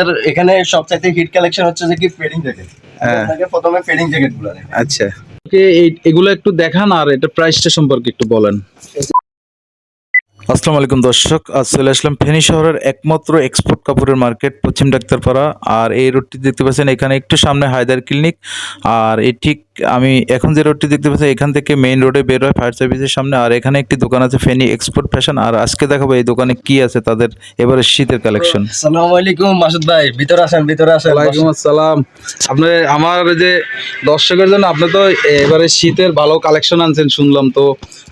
Sir এখানে সবচাইতে hit collection হচ্ছে যে কি ফেডিং জ্যাকেট হ্যাঁ। আপনাকে প্রথমে ফেডিং জ্যাকেটগুলো আচ্ছা। এই- এগুলো একটু দেখান আর এটা প্রাইসটা সম্পর্কে একটু বলেন। আসসালামু আলাইকুম দর্শক আজ চলে আসলাম ফেনী শহরের একমাত্র এক্সপোর্ট কাপড়ের মার্কেট পশ্চিম ডাক্তারপাড়া। আর এই রোডটি দেখতে পাচ্ছেন এখানে একটু সামনে হায়দার ক্লিনিক আর এই ঠিক আমি এখন যে রোডটি দেখতে পাচ্ছি এখান থেকে মেইন রোডে বের হয় ফায়ার সার্ভিসের সামনে। আর এখানে একটি দোকান আছে ফেনী এক্সপোর্ট ফ্যাশন আর আজকে দেখাবো এই দোকানে কি আছে তাদের এবারে শীতের কালেকশন আসসালামু আলাইকুম মাসুদ ভাই। ভিতরে আসেন ভিতরে আসেন। ওয়ালাইকুম আসসালাম। আপনার আমার যে দর্শকের জন্য আপনি তো এবারে শীতের ভালো কালেকশন আনছেন শুনলাম তো।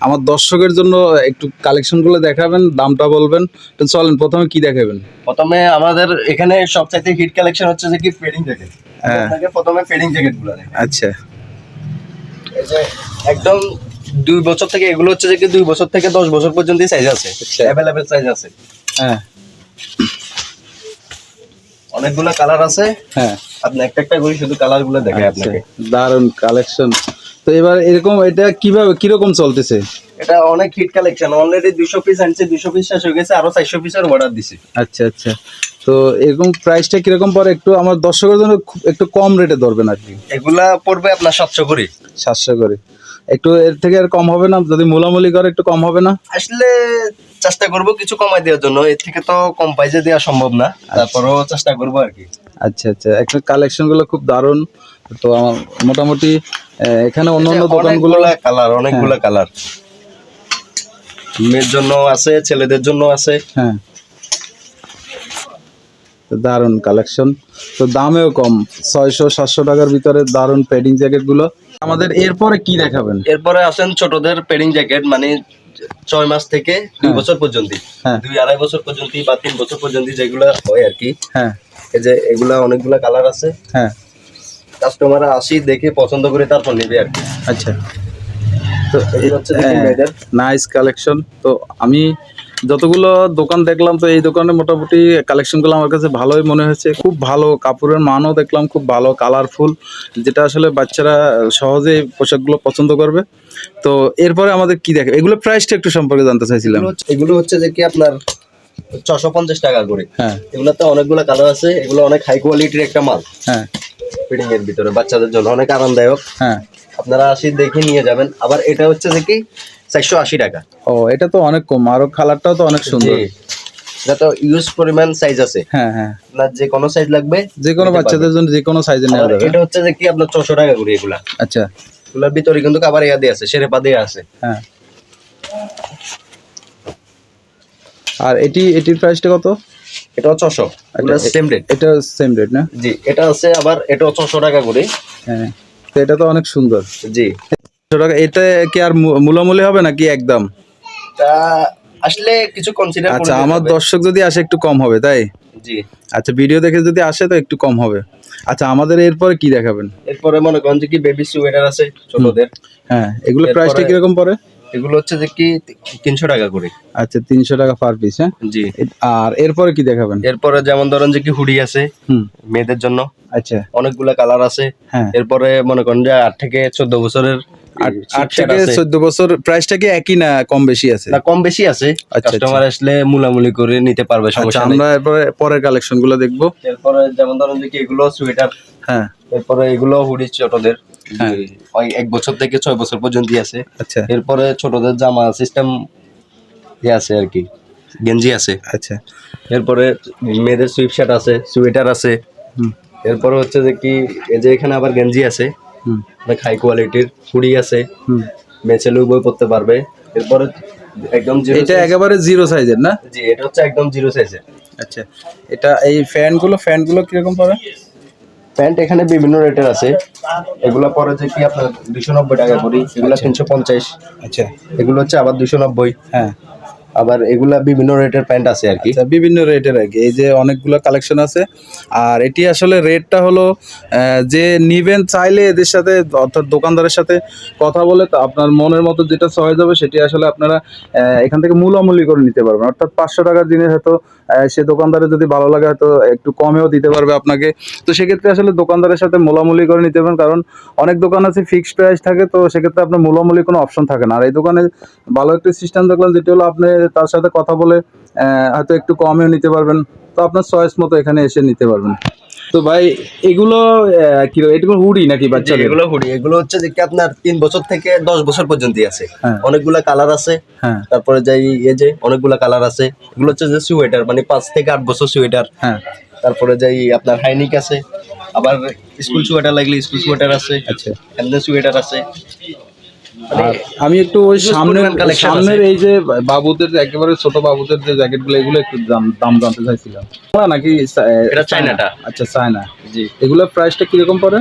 আমার দর্শকের জন্য একটু কালেকশনগুলো দেখাবেন দামটা বলবেন। তো চলেন প্রথমে কি দেখাবেন? প্রথমে আমাদের এখানে সবচাইতে হিট কালেকশন হচ্ছে যে কি ফেডিং জ্যাকেট হ্যাঁ। প্রথমে ফেডিং জ্যাকেটগুলো দেখেন আচ্ছা। একদম দুই বছর থেকে এগুলো হচ্ছে যে দুই বছর থেকে দশ বছর পর্যন্ত সাইজ আছে। আচ্ছা। অ্যাভেলেবেল সাইজ আছে। হ্যাঁ। অনেকগুলো কালার আছে। হ্যাঁ। আপনি একটা একটা করে শুধু কালারগুলো দেখেন আচ্ছা। আপনাকে। দারুণ কালেকশন তো এবার এরকম এটা কীভাবে কীরকম চলতেছে? এটা অনেক হিট কালেকশন অলরেডি দুশো পিস আনছে দুশো পিস শেষ হয়ে গেছে আরও চারশো পিসের অর্ডার দিছি। আচ্ছা আচ্ছা। তো এরকম প্রাইসটা কীরকম পরে একটু আমার দর্শকের জন্য একটু কম রেটে ধরবেন আর কি। এগুলা পড়বে আপনার সাতশো করে। সাতশো করে। একটু এর থেকে আর কম হবে না যদি মোলামুলি করে একটু কম হবে না? আসলে চেষ্টা করব কিছু কমাই দেওয়ার জন্য এর থেকে তো কম প্রাইসে দেওয়া সম্ভব না তারপরেও চেষ্টা করব আর কি। আচ্ছা আচ্ছা। একটা কালেকশনগুলো খুব দারুণ তো আমার মোটামুটি এখানে অন্য অন্য দোকানগুলো কালার অনেকগুলো কালার মেয়ের জন্য আছে ছেলেদের জন্য আছে। হ্যাঁ। দারুণ কালেকশন তো দামেও কম ছয়শো সাতশো টাকার ভিতরে দারুণ পেডিং জ্যাকেটগুলো। আমাদের এরপরে কি দেখাবেন? এরপরে আসেন ছোটদের পেডিং জ্যাকেট মানে ছয় মাস থেকে দুই বছর পর্যন্ত হ্যাঁ। দুই আড়াই বছর পর্যন্ত বা তিন বছর পর্যন্ত যেগুলো হয় আর কি। হ্যাঁ। এই যে এগুলা অনেকগুলা কালার আছে। হ্যাঁ। কাস্টমার আসি দেখে পছন্দ করে তারপর নেবে আর কি। আচ্ছা। তো নাইস কালেকশন তো আমি যতগুলো দোকান দেখলাম তো এই দোকানে মোটামুটি কালেকশনগুলো আমার কাছে ভালোই মনে হয়েছে। খুব ভালো কাপড়ের মানও দেখলাম খুব ভালো কালারফুল যেটা আসলে বাচ্চারা সহজেই পোশাকগুলো পছন্দ করবে। তো এরপরে আমাদের কি দেখে এগুলো প্রাইসটা একটু সম্পর্কে জানতে চাইছিলাম। এগুলো হচ্ছে- এগুলো হচ্ছে যে কি আপনার ছশো পঞ্চাশ টাকা করে। হ্যাঁ। এগুলোতে অনেকগুলো কালার আছে এগুলো অনেক হাই কোয়ালিটির একটা মাল। হ্যাঁ। ফিটিং এর ভিতরে বাচ্চাদের জন্য অনেক আরামদায়ক। হ্যাঁ। আপনারা আসি দেখে নিয়ে যাবেন। আবার এটা হচ্ছে যে কি চারশো আশি টাকা। ও এটা তো অনেক কম। আরও কালারটাও তো অনেক সুন্দর। এটা তো ইউজ পরিমাণ সাইজ আছে। হ্যাঁ হ্যাঁ। আপনার যে কোনো সাইজ লাগবে যে কোনো বাচ্চাদের জন্য যে কোনো সাইজে নেওয়া যাবে। এটা হচ্ছে যে কি আপনার ছশো টাকা করে এগুলা। আচ্ছা। এগুলোর ভিতরে কিন্তু আবার ইয়া দিয়ে আছে সেরেপা দিয়ে আছে। হ্যাঁ। আর এটি এটির প্রাইসটা কত? এটাও ছশো। সেম রেট এটা সেম রেট না? জি এটা আছে আবার এটাও ছশো টাকা করে। হ্যাঁ তো এটা তো অনেক সুন্দর। জি। টাকা এটা কি আর মূলামূলি হবে নাকি একদম? তা আসলে কিছু কনসিডার আচ্ছা আমার দর্শক যদি আসে একটু কম হবে তাই? জি। আচ্ছা ভিডিও দেখে যদি আসে তো একটু কম হবে। আচ্ছা আমাদের এরপরে কি দেখাবেন? এরপরে মনে করেন যে কি বেবি সোয়েটার আছে ছোটদের। হ্যাঁ এগুলো প্রাইসটা কীরকম পড়ে? এগুলো হচ্ছে যে কি তিনশো টাকা করে। আচ্ছা তিনশো টাকা পার পিস হ্যাঁ? জি। আর এরপরে কি দেখাবেন? এরপরে যেমন ধরেন যে কি হুডি আছে মেয়েদের জন্য। আচ্ছা। অনেকগুলা কালার আছে। হ্যাঁ। এরপরে মনে করেন যে আট থেকে চোদ্দ বছরের আট থেকে চোদ্দ বছর প্রাইসটা কি একই না কম বেশি আছে? না কম বেশি আছে। আচ্ছা, কাস্টমার আসলে মুলামুলি করে নিতে পারবে আচ্ছা সমস্যা আমরা এরপরে পরের কালেকশনগুলো দেখব। এরপরে যেমন ধরেন যে কি এগুলো সোয়েটার হ্যাঁ। এরপরে এগুলো হুডি ছোটদের। ওই এক বছর থেকে ছয় বছর পর্যন্ত আছে। আচ্ছা। এরপরে ছোটদের জামা সিস্টেম ইয়ে আছে আর কি। গেঞ্জি আছে। আচ্ছা। এরপরে মেয়েদের সুইপ শার্ট আছে সোয়েটার আছে। হুম। এরপরে হচ্ছে যে কি এই যে এখানে আবার গেঞ্জি আছে। হুম। হাই কোয়ালিটির হুডি আছে। হুম। মেয়ে বই পড়তে পারবে। এরপরে একদম জিরো এটা একেবারে জিরো সাইজের না? জি এটা হচ্ছে একদম জিরো সাইজের আচ্ছা। এটা এই ফ্যানগুলো ফ্যানগুলো কীরকম পড়ে প্যান্ট এখানে বিভিন্ন রেটের আছে। এগুলো পরে যে কি আপনার দুশো নব্বই টাকা করি এগুলা তিনশো পঞ্চাশ। আচ্ছা। এগুলো হচ্ছে আবার দুশো নব্বই। হ্যাঁ। আবার এগুলা বিভিন্ন রেটের প্যান্ট আছে আর কি। আচ্ছা বিভিন্ন রেটের আর কি। এই যে অনেকগুলো কালেকশন আছে। আর এটি আসলে রেটটা হলো যে নিবেন চাইলে এদের সাথে, অর্থাৎ দোকানদারের সাথে কথা বলে তো আপনার মনের মতো যেটা চয়েস হবে সেটি আসলে আপনারা এখান থেকে মূলামূলি করে নিতে পারবেন। অর্থাৎ পাঁচশো টাকার জিনিস হয়তো সে দোকানদারের যদি ভালো লাগে হয়তো একটু কমেও দিতে পারবে আপনাকে। তো সেক্ষেত্রে আসলে দোকানদারের সাথে মূলামূলি করে নিতে পারবেন, কারণ অনেক দোকান আছে ফিক্সড প্রাইস থাকে, তো সেক্ষেত্রে আপনার মূলামূলি কোনো অপশন থাকে না। আর এই দোকানে ভালো একটা সিস্টেম দেখলাম, যেটি হলো আপনি তার সাথে কথা বলে হয়তো একটু কমেও নিতে পারবেন। তো আপনার চয়েস মতো এখানে এসে নিতে পারবেন। তো ভাই এগুলো কি এগুলো হুডি নাকি জি, বাচ্চাদের? এগুলো হুডি। এগুলো হচ্ছে যে কি আপনার তিন বছর থেকে দশ বছর পর্যন্ত আছে। হ্যাঁ। অনেকগুলা কালার আছে। হ্যাঁ। তারপরে যাই এই যে অনেকগুলা কালার আছে। এগুলো হচ্ছে যে সোয়েটার মানে পাঁচ থেকে আট বছর সোয়েটার হ্যাঁ। তারপরে যাই আপনার হাইনিক আছে। আবার স্কুল সোয়েটার লাগলে স্কুল সোয়েটার আছে। আচ্ছা। সোয়েটার আছে। আমি একটু ওই সামনের সামনের এই যে বাবুদের একেবারে ছোট বাবুদের যে জ্যাকেটগুলো এগুলো একটু দাম দাম জানতে চাইছিলাম। না, নাকি এটা চায়নাটা। আচ্ছা চায়না। জি। এগুলোর প্রাইসটা কীরকম পড়ে?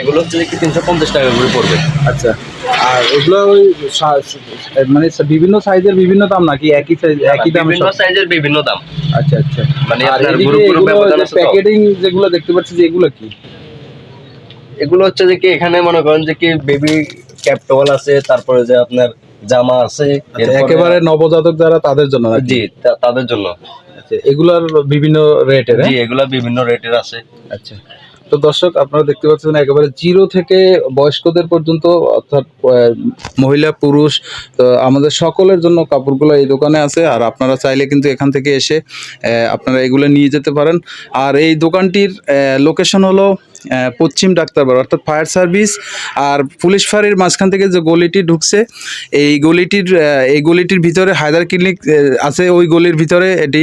এগুলো হচ্ছে কি তিনশো পঞ্চাশ টাকা করে পড়বে। আচ্ছা। আর এগুলো ওই মানে বিভিন্ন সাইজের বিভিন্ন দাম নাকি? একই সাইজ একই দাম বিভিন্ন সাইজের বিভিন্ন দাম। আচ্ছা আচ্ছা। মানে আপনার group group ব্যবধান আছে প্যাকেটিং যেগুলো দেখতে পাচ্ছি যে এগুলো কি? এগুলো হচ্ছে যে কি এখানে মনে করেন যে কি বেবি ক্যাপ টওয়াল আছে তারপরে যে আপনার জামা আছে আচ্ছা, একেবারে নবজাতক যারা তাদের জন্য জি তাদের জন্য। আচ্ছা, এগুলার বিভিন্ন রেটের জি এগুলা বিভিন্ন রেটের আছে। আচ্ছা। তো দর্শক, আপনারা দেখতে পাচ্ছেন একেবারে জিরো থেকে বয়স্কদের পর্যন্ত, অর্থাৎ মহিলা, পুরুষ, তো আমাদের সকলের জন্য কাপড়গুলো এই দোকানে আছে। আর আপনারা চাইলে কিন্তু এখান থেকে এসে আপনারা এগুলো নিয়ে যেতে পারেন। আর এই দোকানটির লোকেশন হলো পশ্চিম ডাক্তারবাড়ি, অর্থাৎ ফায়ার সার্ভিস। আর পুলিশ ফাঁড়ির মাঝখান থেকে যে গলিটি ঢুকছে, এই গলিটির এই গলিটির ভিতরে হায়দার ক্লিনিক আছে। ওই গলির ভিতরে এটি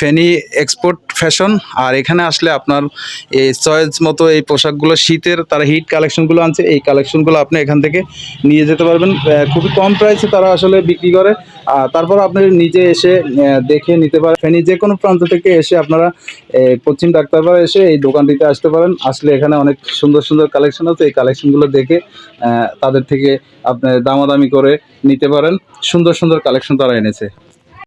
ফেনী এক্সপোর্ট ফ্যাশন আর এখানে আসলে আপনার এই চয়েস মতো এই পোশাকগুলো, শীতের তারা হিট কালেকশনগুলো আনছে, এই কালেকশনগুলো আপনি এখান থেকে নিয়ে যেতে পারবেন। খুবই কম প্রাইসে তারা আসলে বিক্রি করে। আর তারপর আপনি নিজে এসে দেখে নিতে পারেন। ফেনী যে কোনো প্রান্ত থেকে এসে আপনারা পশ্চিম ডাক্তারপাড়া এসে এই দোকানটিতে আসতে পারেন। আসলে এখানে অনেক সুন্দর সুন্দর কালেকশন আছে। এই কালেকশনগুলো দেখে তাদের থেকে আপনি দামাদামি করে নিতে পারেন। সুন্দর সুন্দর কালেকশন তারা এনেছে।